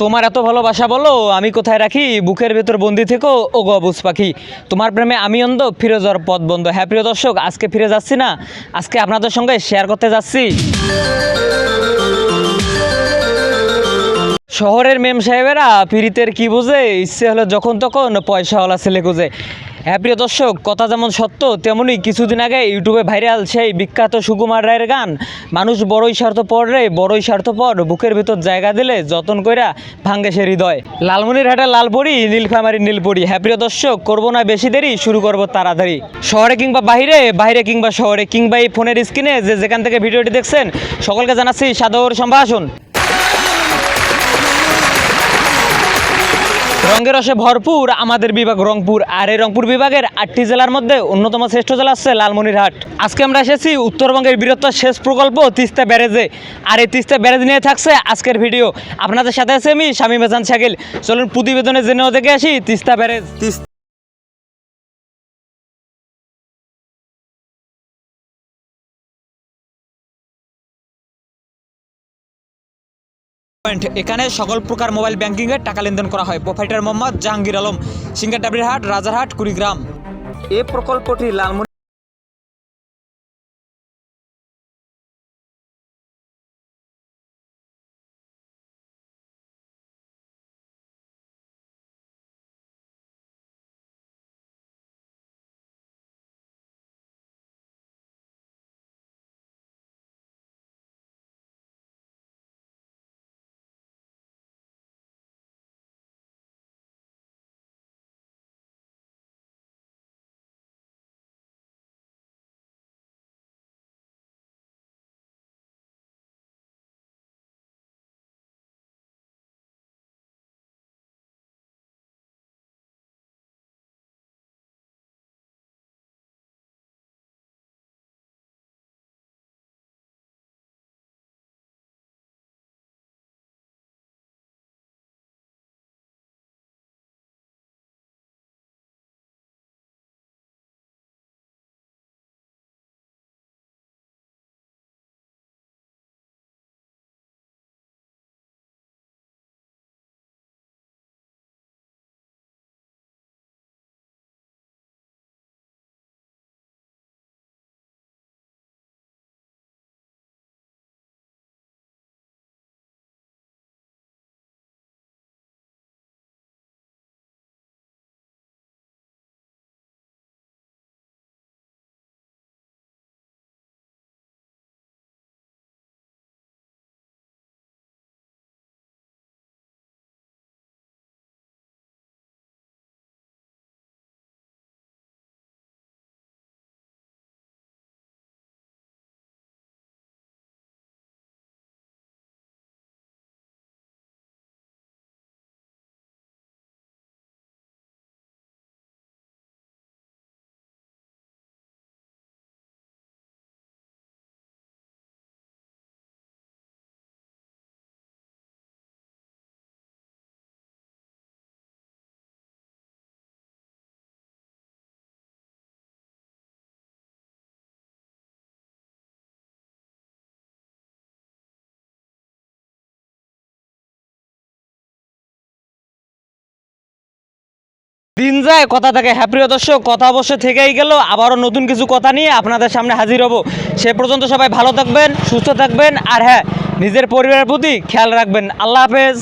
তোমার এত ভালোবাসা বলো, আমি কোথায় রাখি? বুকের ভেতর বন্দি থেকো ও গবুজ পাখি। তোমার প্রেমে আমি অন্ধ, ফিরে যাওয়ার পথ বন্ধ। হ্যাঁ প্রিয় দর্শক, আজকে ফিরে যাচ্ছি না। আজকে আপনাদের সঙ্গে শেয়ার করতে যাচ্ছি। শহরের মেম সাহেবেরা পিরিতের কি বোঝে? ইচ্ছে হলো যখন তখন পয়সাওয়ালা ছেলে খুঁজে। হ্যাঁ প্রিয় দর্শক, কথা যেমন সত্য তেমনই কিছুদিন আগে ইউটিউবে ভাইরাল সেই বিখ্যাত সুকুমার রায়ের গান, মানুষ বড়ই স্বার্থপর রে, বড়ই স্বার্থপর, বুকের ভিতর জায়গা দিলে যতন কইরা ভাঙ্গে সে হৃদয়। লালমনির হাটে লালপরি নীলফামারি নীলপরি হ্যাঁ প্রিয় দর্শক, করব না বেশি দেরি, শুরু করব তাড়াতাড়ি। শহরে কিংবা বাইরে বাইরে কিংবা শহরে, কিংবা এই ফোনের স্ক্রিনে যে যেখান থেকে ভিডিওটি দেখছেন, সকলকে জানাচ্ছি সাদর সম্ভাষণ। রঙের রসে ভরপুর, আমাদের বিভাগ রংপুর। আর এই রংপুর বিভাগের আটটি জেলার মধ্যে অন্যতম শ্রেষ্ঠ জেলা হচ্ছে লালমনিরহাট। আজকে আমরা এসেছি উত্তরবঙ্গের বৃহত্তর শেষ প্রকল্প তিস্তা ব্যারেজে। আর এই তিস্তা ব্যারেজ নিয়ে থাকছে আজকের ভিডিও। আপনাদের সাথে আছে আমি স্বামী মেজান শাকিল। চলুন প্রতিবেদনে জেনেও দেখে আসি তিস্তা ব্যারেজ। তিস্তা পয়েন্ট। এখানে সকল প্রকার মোবাইল ব্যাংকিংয়ে টাকা লেনদেন করা হয়। প্রোফাইটার মোহাম্মদ জাহাঙ্গীর আলম, সিঙ্গার ডাবরিহাট রাজারহাট, কুড়িগ্রাম। এ প্রকল্পটি লালমনি দিন যায়, কথা থাকে হ্যাঁ প্রিয় দর্শক, কথা অবশ্য থেকেই গেল, আবারও নতুন কিছু কথা নিয়ে আপনাদের সামনে হাজির হব। সে পর্যন্ত সবাই ভালো থাকবেন, সুস্থ থাকবেন, আর হ্যাঁ নিজের পরিবারের প্রতি খেয়াল রাখবেন। আল্লাহ হাফেজ।